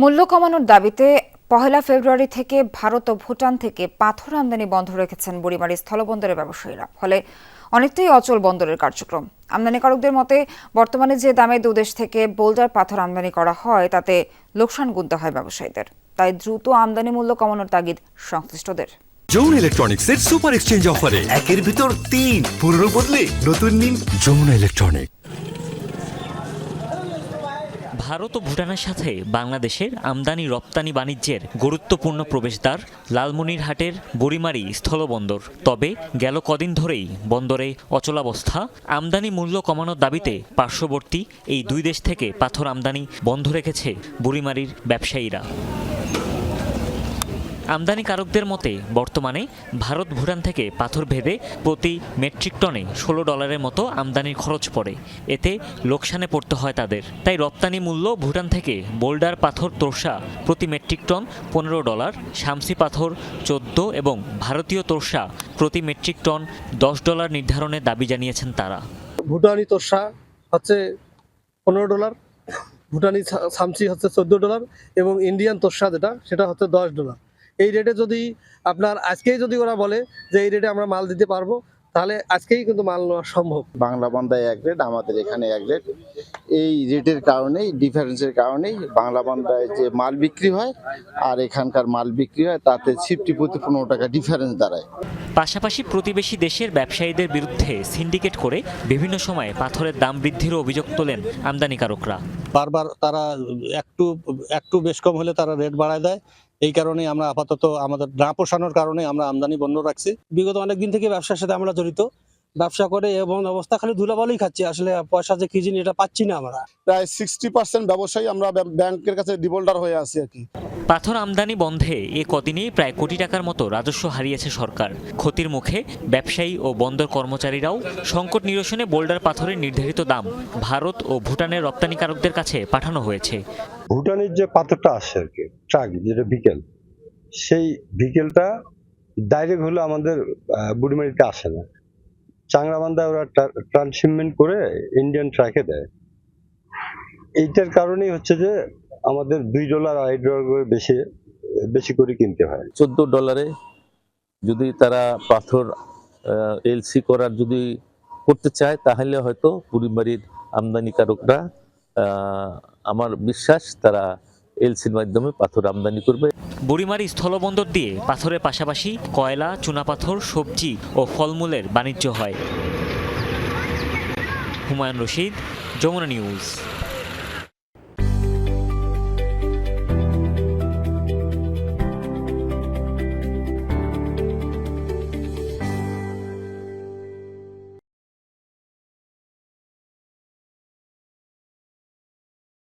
মূল্য কমানোর দাবিতে পহেলা ফেব্রুয়ারি থেকে ভারত ও ভুটান থেকে পাথর আমদানি বন্ধ রেখেছেন বুড়িমারি স্থলবন্দরের ব্যবসায়ীরা। ফলে অনেকটাই অচল বন্দরের কার্যক্রম। আমদানিকারকদের মতে বর্তমানে যে দামে দুদেশ থেকে বোল্ডার পাথর আমদানি করা হয় তাতে লোকসান গুনতে হয় ব্যবসায়ীদের। তাই দ্রুত আমদানি মূল্য কমানোর তাগিদ সংশ্লিষ্টদের। যৌন ইলেকট্রনিক্সের সুপার এক্সচেঞ্জ অফারে একের ভিতর তিন। পুরনো বদলে নতুন নিন যমুনা ইলেকট্রনিক ভারত ও ভুটানের সাথে বাংলাদেশের আমদানি রপ্তানি বাণিজ্যের গুরুত্বপূর্ণ প্রবেশদ্বার লালমনিরহাটের বুড়িমারি স্থলবন্দর। তবে গেল কদিন ধরেই বন্দরে অচলাবস্থা, আমদানি মূল্য কমানোর দাবিতে পার্শ্ববর্তী এই দুই দেশ থেকে পাথর আমদানি বন্ধ রেখেছে বুড়িমারির ব্যবসায়ীরা। আমদানিকারকদের মতে, বর্তমানে ভারত ভুটান থেকে পাথর ভেদে প্রতি মেট্রিক টনে ষোলো ডলারের মতো আমদানির খরচ পড়ে। এতে লোকসানে পড়তে হয় তাদের। তাই রপ্তানি মূল্য ভুটান থেকে বোল্ডার পাথর তোরসা প্রতি মেট্রিক টন পনেরো ডলার, শামসি পাথর চোদ্দ এবং ভারতীয় তোরসা প্রতি মেট্রিক টন দশ ডলার নির্ধারণের দাবি জানিয়েছেন তারা। ভুটানি তোষা হচ্ছে পনেরো ডলার, ভুটানি সামসি হচ্ছে চোদ্দ ডলার এবং ইন্ডিয়ান তোষা যেটা, সেটা হচ্ছে দশ ডলার। এই রেটে যদি আপনার আজকেই যদি ওরা বলে যে এই রেটে আমরা মাল দিতে পারব তাহলে আজকেই কিন্তু মাল নেওয়া সম্ভব। বাংলা বান্দায় এক রেট আমাদের এখানে এক রেট এই রেটের কারণেই ডিফারেন্সের কারণেই বাংলা বান্দায় যে মাল বিক্রি হয় আর এখানকার মাল বিক্রি হয় তাতে ছিপটি প্রতি পনেরো টাকা ডিফারেন্স দাঁড়ায়। পাশাপাশি প্রতিবেশী দেশের ব্যবসায়ীদের বিরুদ্ধে সিন্ডিকেট করে বিভিন্ন সময়ে পাথরের দাম বৃদ্ধির অভিযোগ তোলেন আমদানিকারকরা। বারবার তারা একটু একটু বেশ কম হলে তারা রেট বাড়ায় দেয়। এই কারণে আমরা আপাতত আমাদের না পোষানোর কারণে আমরা আমদানি বন্ধ রাখছি। বিগত অনেক দিন থেকে ব্যবসার সাথে আমরা জড়িত। ব্যবসা করে এবং অবস্থা খালি ধুলাবালই খাচ্ছি। আসলে পয়সা যে কি জিনিস এটা পাচ্ছি না আমরা। প্রায় সিক্সটি পার্সেন্ট ব্যবসায়ী আমরা ব্যাংকের কাছে ডিবোল্ডার হয়ে আছি আর কি। পাথর আমদানি বন্ধে এ কদিনেই প্রায় কোটি টাকার মতো রাজস্ব হারিয়েছে সরকার। ক্ষতির মুখে ব্যবসায়ী ও বন্দর কর্মচারীরাও সংকট নিরসনে বোল্ডার পাথরের নির্ধারিত দাম ভারত ও ভুটানের রপ্তানিকারকদের কাছে পাঠানো হয়েছে। ভুটানের যে পাথরটা আসে আর কি ট্রাক যেটা বিকেল, সেই বিকেলটা ডাইরেক্ট হলো আমাদের বুড়িমারিতে আসে না। চাংরাবান্ধায় ওরা ট্রান্সশিপমেন্ট করে ইন্ডিয়ান ট্রাকে দেয়। এইটার কারণেই হচ্ছে যে আমাদের দুই ডলার, আড়াই ডলার করে বেশি বেশি করে কিনতে হয়। চোদ্দ ডলারে যদি তারা পাথর এলসি করার যদি করতে চায়, তাহলে হয়তো পরিবারের আমদানিকারকরা আমার বিশ্বাস তারা এলসির মাধ্যমে পাথর আমদানি করবে। বুড়িমারি স্থলবন্দর দিয়ে পাথরের পাশাপাশি কয়লা, চুনাপাথর, সবজি ও ফলমূলের বাণিজ্য হয়। হুমায়ুন রশিদ, যমুনা নিউজ।